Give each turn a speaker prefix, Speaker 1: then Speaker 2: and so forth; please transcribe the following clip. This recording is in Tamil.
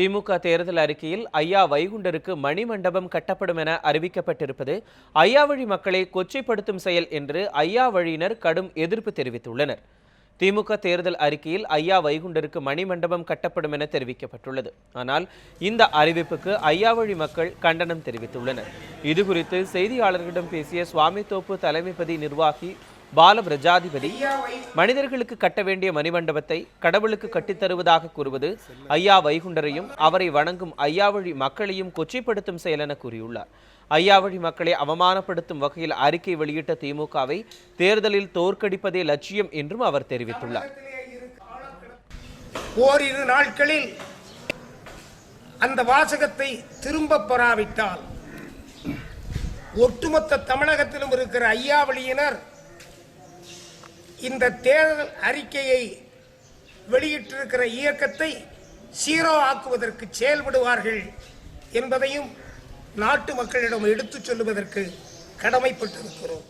Speaker 1: திமுக தேர்தல் அறிக்கையில் ஐயா வைகுண்டருக்கு மணிமண்டபம் கட்டப்படும் என அறிவிக்கப்பட்டிருப்பது ஐயா வழி மக்களை கொச்சைப்படுத்தும் செயல் என்று ஐயா வழியினர் கடும் எதிர்ப்பு தெரிவித்துள்ளனர். திமுக தேர்தல் அறிக்கையில் ஐயா வைகுண்டருக்கு மணிமண்டபம் கட்டப்படும் என தெரிவிக்கப்பட்டுள்ளது. ஆனால் இந்த அறிவிப்புக்கு ஐயா வழி மக்கள் கண்டனம் தெரிவித்துள்ளனர். இதுகுறித்து செய்தியாளர்களிடம் பேசிய சுவாமித்தோப்பு தலைமைப்பதி நிர்வாகி பால பிரஜாதிபதி மனிதர்களுக்கு கட்ட வேண்டிய மணிமண்டபத்தை கடவுளுக்கு கட்டித்தருவதாக கூறுவது ஐயா வைகுண்டரையும் அவரை வணங்கும் ஐயாவழி மக்களையும் கொச்சைப்படுத்தும் செயல் என கூறியுள்ளார். ஐயாவழி மக்களை அவமானப்படுத்தும் வகையில் அறிக்கை வெளியிட்ட திமுகவை தேர்தலில் தோற்கடிப்பதே லட்சியம் என்றும் அவர் தெரிவித்துள்ளார்.
Speaker 2: ஓரிரு நாட்களில் அந்த வாசகத்தை திரும்ப பெறாவிட்டால் ஒட்டுமொத்த தமிழகத்திலும் இருக்கிற ஐயாவளியினர் இந்த தேர்தல் அறிக்கையை வெளியிட்டிருக்கிற இயக்கத்தை சீரோ ஆக்குவதற்கு செயல்படுவார்கள் என்பதையும் நாட்டு மக்களிடம் எடுத்துச் சொல்லுவதற்கு கடமைப்பட்டிருக்கிறோம்.